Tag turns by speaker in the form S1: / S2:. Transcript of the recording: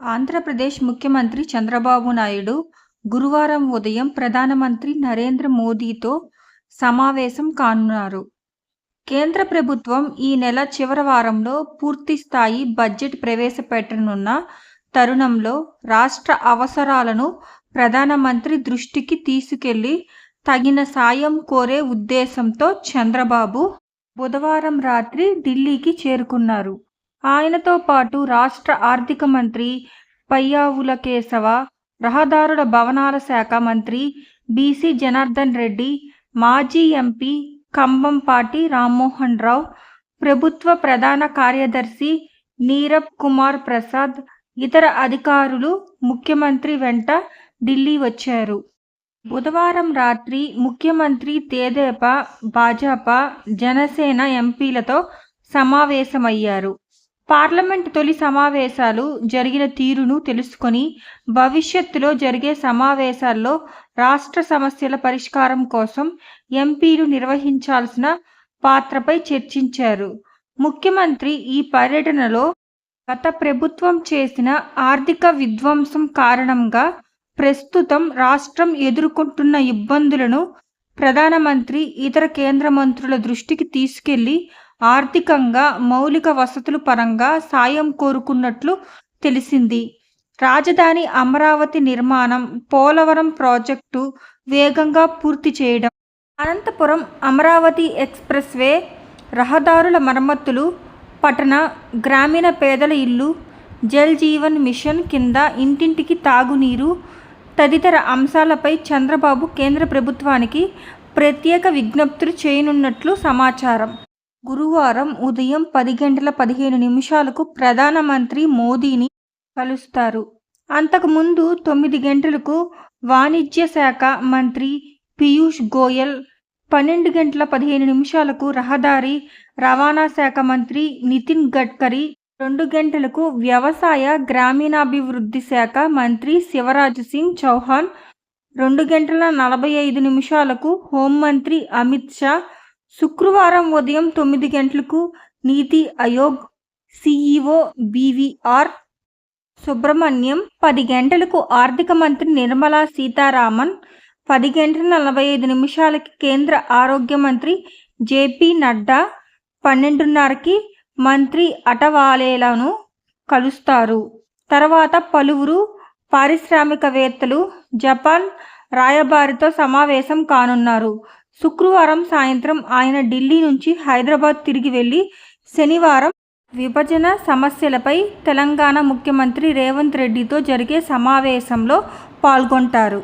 S1: ఆంధ్రప్రదేశ్ ముఖ్యమంత్రి చంద్రబాబు నాయుడు గురువారం ఉదయం ప్రధానమంత్రి నరేంద్ర మోదీతో సమావేశం కానున్నారు. కేంద్ర ప్రభుత్వం ఈ నెల చివరి వారంలో పూర్తిస్థాయి బడ్జెట్ ప్రవేశపెట్టనున్న తరుణంలో రాష్ట్ర అవసరాలను ప్రధానమంత్రి దృష్టికి తీసుకెళ్ళి తగిన సాయం కోరే ఉద్దేశంతో చంద్రబాబు బుధవారం రాత్రి ఢిల్లీకి చేరుకున్నారు. ఆయనతో పాటు రాష్ట్ర ఆర్థిక మంత్రి పయ్యావుల కేశవ, రహదారుల, భవనాల శాఖ మంత్రి బీసీ జనార్దన్ రెడ్డి, మాజీ ఎంపీ కంభంపాటి రామ్మోహనరావు, ప్రభుత్వ ప్రధాన కార్యదర్శి నీరబ్ కుమార్ ప్రసాద్, ఇతర అధికారులు ముఖ్యమంత్రి వెంట ఢిల్లీ వచ్చారు. బుధవారం రాత్రి ముఖ్యమంత్రి తేదేప భాజపా, జనసేన ఎంపీలతో సమావేశమయ్యారు. పార్లమెంట్ తొలి సమావేశాలు జరిగిన తీరును తెలుసుకొని భవిష్యత్తులో జరిగే సమావేశాల్లో రాష్ట్ర సమస్యల పరిష్కారం కోసం ఎంపీలు నిర్వహించాల్సిన పాత్రపై చర్చించారు. ముఖ్యమంత్రి ఈ పర్యటనలో గత ప్రభుత్వం చేసిన ఆర్థిక విధ్వంసం కారణంగా ప్రస్తుతం రాష్ట్రం ఎదుర్కొంటున్న ఇబ్బందులను ప్రధానమంత్రి, ఇతర కేంద్ర మంత్రుల దృష్టికి తీసుకెళ్ళి ఆర్థికంగా, మౌలిక వసతుల పరంగా సాయం కోరుకున్నట్లు తెలిసింది. రాజధాని అమరావతి నిర్మాణం, పోలవరం ప్రాజెక్టు వేగంగా పూర్తి చేయడం, అనంతపురం అమరావతి ఎక్స్ప్రెస్వే, రహదారుల మరమ్మతులు, పట్టణ, గ్రామీణ పేదల ఇల్లు జల్ జీవన్ మిషన్ కింద ఇంటింటికి తాగునీరు తదితర అంశాలపై చంద్రబాబు కేంద్ర ప్రభుత్వానికి ప్రత్యేక విజ్ఞప్తులు చేయనున్నట్లు సమాచారం. గురువారం ఉదయం పది గంటల పదిహేను నిమిషాలకు ప్రధానమంత్రి మోదీని కలుస్తారు. అంతకుముందు తొమ్మిది గంటలకు వాణిజ్య శాఖ మంత్రి పీయూష్ గోయల్, పన్నెండు గంటల పదిహేను నిమిషాలకు రహదారి, రవాణా శాఖ మంత్రి నితిన్ గడ్కరీ, రెండు గంటలకు వ్యవసాయ, గ్రామీణాభివృద్ధి శాఖ మంత్రి శివరాజ్ సింగ్ చౌహాన్, రెండు గంటల నలభై ఐదు నిమిషాలకు హోంమంత్రి అమిత్ షా, శుక్రవారం ఉదయం తొమ్మిది గంటలకు నీతి ఆయోగ్ సిఈఓ బీవీఆర్ సుబ్రహ్మణ్యం, పది గంటలకు ఆర్థిక మంత్రి నిర్మలా సీతారామన్, పది గంటల నలభై ఐదు నిమిషాలకి కేంద్ర ఆరోగ్య మంత్రి జేపీ నడ్డా, పన్నెండున్నరకి మంత్రి అటవాలేలను కలుస్తారు. తర్వాత పలువురు పారిశ్రామికవేత్తలు, జపాన్ రాయబారితో సమావేశం కానున్నారు. శుక్రవారం సాయంత్రం ఆయన ఢిల్లీ నుంచి హైదరాబాద్ తిరిగి వెళ్ళి శనివారం విభజన సమస్యలపై తెలంగాణ ముఖ్యమంత్రి రేవంత్ రెడ్డితో జరిగే సమావేశంలో పాల్గొంటారు.